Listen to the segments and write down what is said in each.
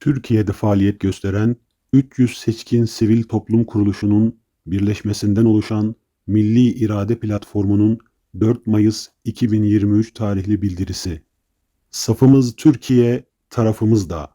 Türkiye'de faaliyet gösteren 300 seçkin sivil toplum kuruluşunun birleşmesinden oluşan Milli İrade Platformu'nun 4 Mayıs 2023 tarihli bildirisi. Safımız Türkiye, tarafımız da.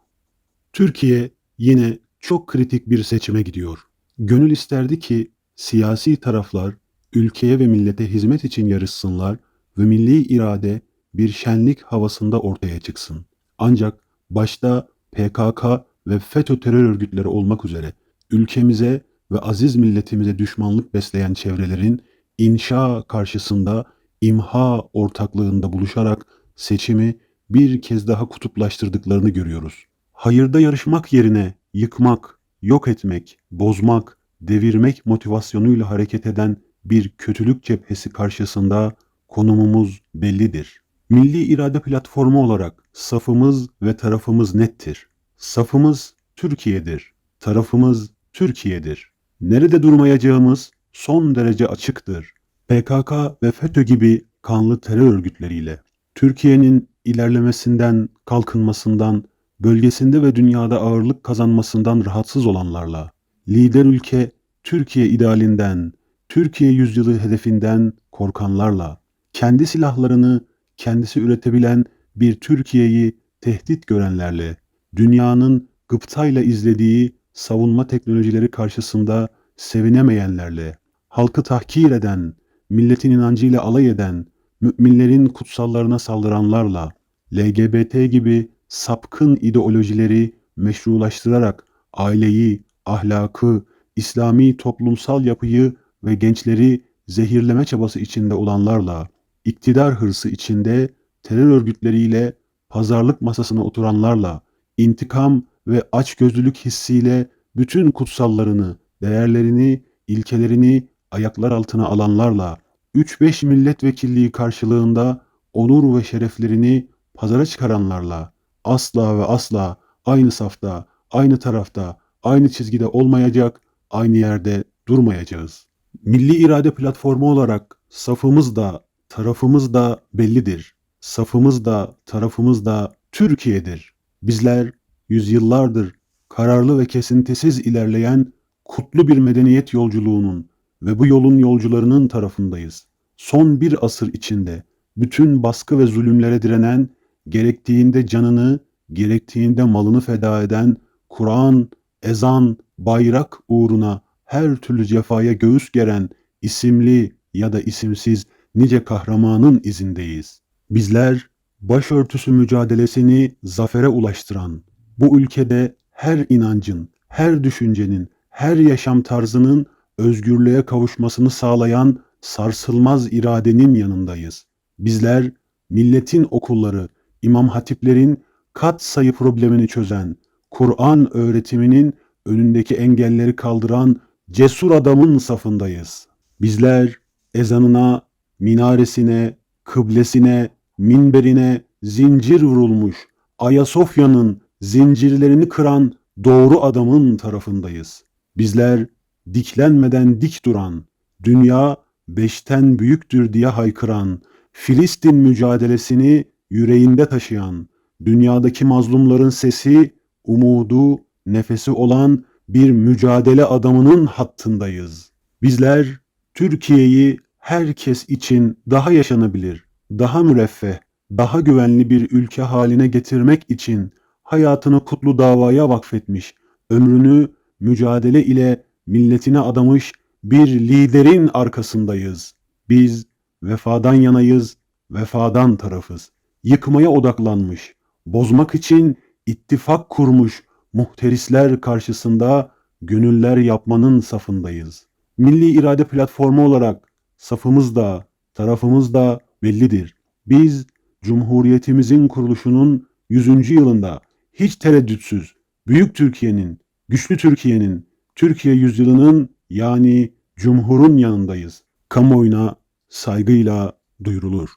Türkiye yine çok kritik bir seçime gidiyor. Gönül isterdi ki siyasi taraflar ülkeye ve millete hizmet için yarışsınlar ve milli irade bir şenlik havasında ortaya çıksın. Ancak başta PKK ve FETÖ terör örgütleri olmak üzere ülkemize ve aziz milletimize düşmanlık besleyen çevrelerin inşa karşısında imha ortaklığında buluşarak seçimi bir kez daha kutuplaştırdıklarını görüyoruz. Hayırda yarışmak yerine yıkmak, yok etmek, bozmak, devirmek motivasyonuyla hareket eden bir kötülük cephesi karşısında konumumuz bellidir. Milli İrade Platformu olarak safımız ve tarafımız nettir. Safımız Türkiye'dir. Tarafımız Türkiye'dir. Nerede durmayacağımız son derece açıktır. PKK ve FETÖ gibi kanlı terör örgütleriyle Türkiye'nin ilerlemesinden, kalkınmasından, bölgesinde ve dünyada ağırlık kazanmasından rahatsız olanlarla, lider ülke Türkiye idealinden, Türkiye yüzyılı hedefinden korkanlarla, kendi silahlarını kendisi üretebilen bir Türkiye'yi tehdit görenlerle, dünyanın gıptayla izlediği savunma teknolojileri karşısında sevinemeyenlerle, halkı tahkir eden, milletin inancıyla alay eden, müminlerin kutsallarına saldıranlarla, LGBT gibi sapkın ideolojileri meşrulaştırarak aileyi, ahlakı, İslami toplumsal yapıyı ve gençleri zehirleme çabası içinde olanlarla, iktidar hırsı içinde terör örgütleriyle pazarlık masasına oturanlarla, intikam ve açgözlülük hissiyle bütün kutsallarını, değerlerini, ilkelerini ayaklar altına alanlarla, 3-5 milletvekilliği karşılığında onur ve şereflerini pazara çıkaranlarla, asla ve asla aynı safta, aynı tarafta, aynı çizgide olmayacak, aynı yerde durmayacağız. Milli İrade Platformu olarak safımız da, tarafımız da bellidir. Safımız da, tarafımız da Türkiye'dir. Bizler yüzyıllardır kararlı ve kesintisiz ilerleyen kutlu bir medeniyet yolculuğunun ve bu yolun yolcularının tarafındayız. Son bir asır içinde bütün baskı ve zulümlere direnen, gerektiğinde canını, gerektiğinde malını feda eden, Kur'an, ezan, bayrak uğruna her türlü cefaya göğüs geren isimli ya da isimsiz nice kahramanın izindeyiz. Bizler başörtüsü mücadelesini zafere ulaştıran, bu ülkede her inancın, her düşüncenin, her yaşam tarzının özgürlüğe kavuşmasını sağlayan sarsılmaz iradenin yanındayız. Bizler milletin okulları, imam hatiplerin kat sayı problemini çözen, Kur'an öğretiminin önündeki engelleri kaldıran cesur adamın safındayız. Bizler ezanına, minaresine, kıblesine, minberine zincir vurulmuş Ayasofya'nın zincirlerini kıran doğru adamın tarafındayız. Bizler diklenmeden dik duran, dünya beşten büyüktür diye haykıran, Filistin mücadelesini yüreğinde taşıyan, dünyadaki mazlumların sesi, umudu, nefesi olan bir mücadele adamının hattındayız. Bizler Türkiye'yi herkes için daha yaşanabilir, daha müreffeh, daha güvenli bir ülke haline getirmek için hayatını kutlu davaya vakfetmiş, ömrünü mücadele ile milletine adamış bir liderin arkasındayız. Biz vefadan yanayız, vefadan tarafız. Yıkmaya odaklanmış, bozmak için ittifak kurmuş muhterisler karşısında gönüller yapmanın safındayız. Milli İrade Platformu olarak safımız da, tarafımız da bellidir. Biz Cumhuriyetimizin kuruluşunun 100. yılında hiç tereddütsüz Büyük Türkiye'nin, Güçlü Türkiye'nin, Türkiye yüzyılının yani Cumhur'un yanındayız. Kamuoyuna saygıyla duyurulur.